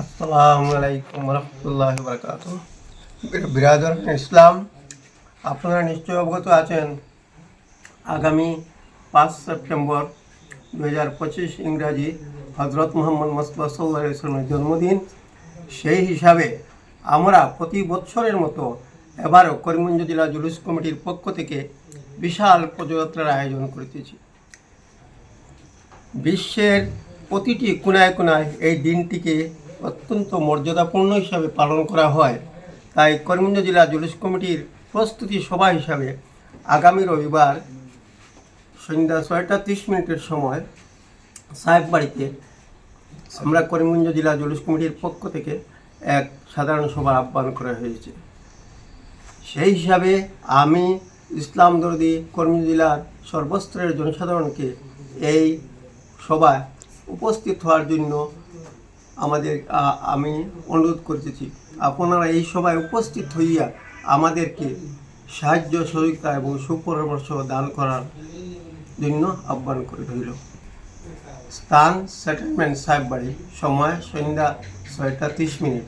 আসসালামু আলাইকুম রহমতুল্লাহ বরকাত বিরাদর ইসলাম, আপনারা নিশ্চয় অবগত আছেন, আগামী পাঁচ সেপ্টেম্বর দু হাজার পঁচিশ ইংরাজি হজরত মোহাম্মদ মোস্তফা সাল্লাহ ইসলামের জন্মদিন। সেই হিসাবে আমরা প্রতি বছরের মতো এবারও করিমগঞ্জ জেলা জুলুস কমিটির পক্ষ থেকে বিশাল পদযাত্রার আয়োজন করতেছি। বিশ্বের প্রতিটি কোনায় কোনায় এই দিনটিকে অত্যন্ত মর্যাদাপূর্ণ হিসাবে পালন করা হয়। তাই করিমগঞ্জ জেলা জুলুস কমিটির প্রস্তুতি সভা হিসাবে আগামী রবিবার সন্ধ্যা ছয়টা তিরিশ মিনিটের সময় সাহেব বাড়িতে আমরা করিমগঞ্জ জেলা জুলুস কমিটির পক্ষ থেকে এক সাধারণ সভা আহ্বান করা হয়েছে। সেই হিসাবে আমি ইসলাম দরদি কর্মী জেলার সর্বস্তরের জনসাধারণকে এই সভায় উপস্থিত হওয়ার জন্য আমাদের আমি অনুরোধ করতেছি, আপনারা এই সভায় উপস্থিত হইয়া আমাদেরকে সাহায্য, সহযোগিতা এবং সুপরামর্শ দান করার জন্য আহ্বান করে রইল। স্থান সেটেলমেন্ট সাহেব বাড়ি সময় সন্ধ্যা ছয়টা তিরিশ মিনিট।